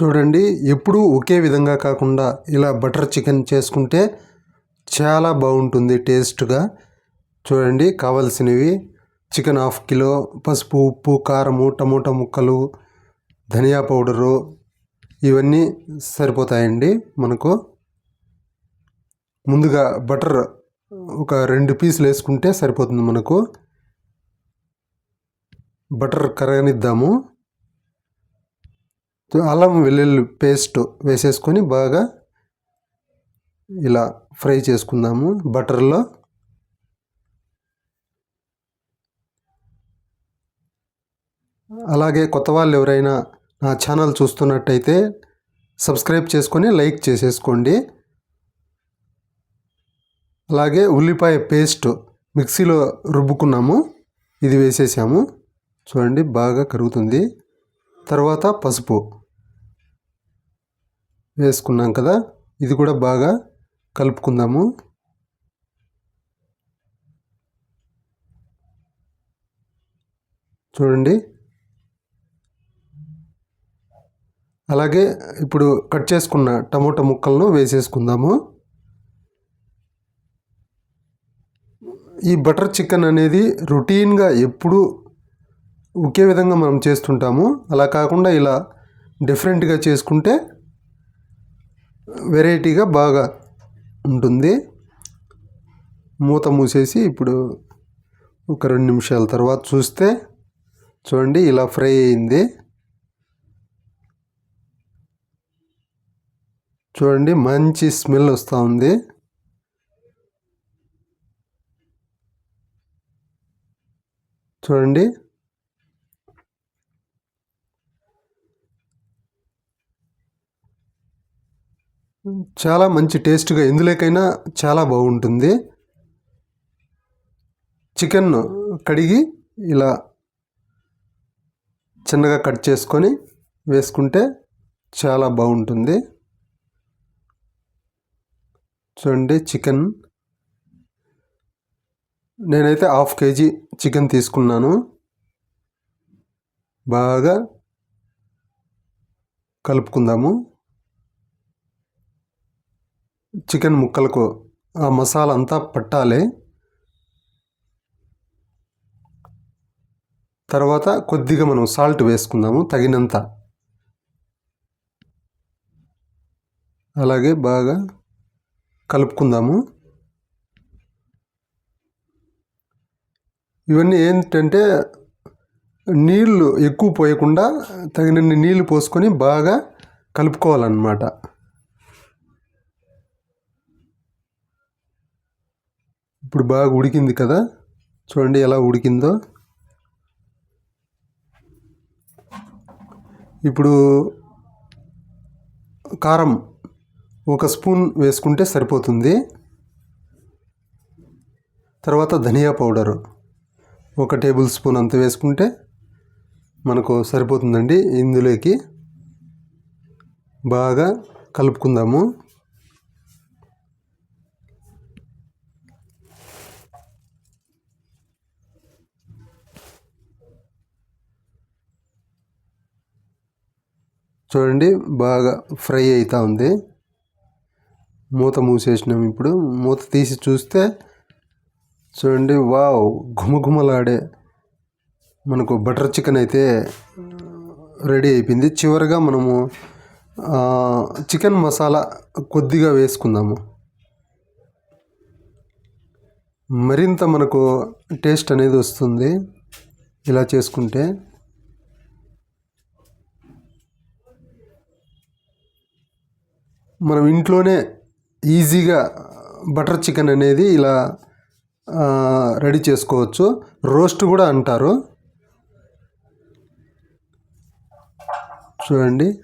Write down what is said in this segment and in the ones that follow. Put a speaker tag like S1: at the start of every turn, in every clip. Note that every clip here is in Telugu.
S1: చూడండి ఎప్పుడూ ఒకే విధంగా కాకుండా ఇలా బటర్ చికెన్ చేసుకుంటే చాలా బాగుంటుంది టేస్ట్గా. చూడండి కావాల్సినవి చికెన్ హాఫ్ కిలో పసుపు ఉప్పు కారము టమోటా ముక్కలు ధనియా పౌడరు ఇవన్నీ సరిపోతాయండి మనకు. ముందుగా బటర్ ఒక రెండు పీసులు వేసుకుంటే సరిపోతుంది మనకు. బటర్ కరగనిద్దాము. అల్లం వెల్లుల్లి పేస్ట్ వేసేసుకొని బాగా ఇలా ఫ్రై చేసుకుందాము బటర్లో. అలాగే కొత్త వాళ్ళు ఎవరైనా నా ఛానల్ చూస్తున్నట్టయితే సబ్స్క్రైబ్ చేసుకొని లైక్ చేసేసుకోండి. అలాగే ఉల్లిపాయ పేస్ట్ మిక్సీలో రుబ్బుకున్నాము ఇది వేసేసాము. చూడండి బాగా కరుగుతుంది. తర్వాత పసుపు. వేసుకున్నాం కదా ఇది కూడా బాగా కలుపుకుందాము. చూడండి. అలాగే ఇప్పుడు కట్ చేసుకున్న టమోటా ముక్కలను వేసేసుకుందాము. ఈ బటర్ చికెన్ అనేది రొటీన్గా ఎప్పుడు ఒకే విధంగా మనం చేస్తుంటాము. అలా కాకుండా ఇలా డిఫరెంట్గా చేసుకుంటే వెరైటీగా బాగా ఉంటుంది. మూత మూసేసి ఇప్పుడు ఒక రెండు నిమిషాల తర్వాత చూస్తే చూడండి ఇలా ఫ్రై అయింది. చూడండి మంచి స్మెల్ వస్తూ ఉంది. చూడండి చాలా మంచి టేస్ట్గా ఎందులోకైనా చాలా బాగుంటుంది. చికెన్ కడిగి ఇలా చిన్నగా కట్ చేసుకొని వేసుకుంటే చాలా బాగుంటుంది. చూడండి చికెన్. నేనైతే హాఫ్ కేజీ చికెన్ తీసుకున్నాను. బాగా కలుపుకుందాము. చికెన్ ముక్కలకు ఆ మసాలా అంతా పట్టాలి. తర్వాత కొద్దిగా మనం సాల్ట్ వేసుకుందాము తగినంత. అలాగే బాగా కలుపుకుందాము. ఇవన్నీ ఏంటంటే నీళ్ళు ఎక్కువ పోయకుండా తగినన్ని నీళ్ళు పోసుకొని బాగా కలుపుకోవాలన్నమాట. ఇప్పుడు బాగా ఉడికింది కదా? చూడండి ఎలా ఉడికిందో. ఇప్పుడు కారం ఒక స్పూన్ వేసుకుంటే సరిపోతుంది. తర్వాత ధనియా పౌడరు ఒక టేబుల్ స్పూన్ అంత వేసుకుంటే మనకు సరిపోతుందండి. ఇందులోకి బాగా కలుపుకుందాము. చూడండి బాగా ఫ్రై అవుతూ ఉంది. మూత మూసేసినాం ఇప్పుడు. మూత తీసి చూస్తే చూడండి వావ్ ఘుమఘుమలాడే మనకు బటర్ చికెన్ అయితే రెడీ అయిపోయింది. చివరిగా మనము చికెన్ మసాలా కొద్దిగా వేసుకుందాము. మరింత మనకు టేస్ట్ అనేది వస్తుంది ఇలా చేసుకుంటే. మనం ఇంట్లోనే ఈజీగా బటర్ చికెన్ అనేది ఇలా రెడీ చేసుకోవచ్చు. రోస్ట్ కూడా అంటారు. చూడండి.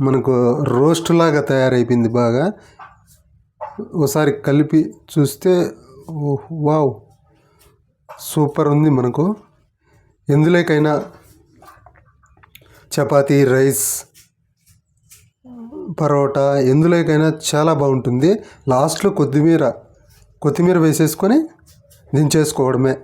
S1: మనకు రోస్ట్ లాగా తయారైపోయింది బాగా. ఒకసారి కలిపి చూస్తే వావ్ సూపర్ ఉంది మనకు. ఎందులోకైనా చపాతీ రైస్ పరోటా ఎందులోకైనా చాలా బాగుంటుంది. లాస్ట్లో కొత్తిమీర కొత్తిమీర వేసేసుకొని దించేసుకోవడమే.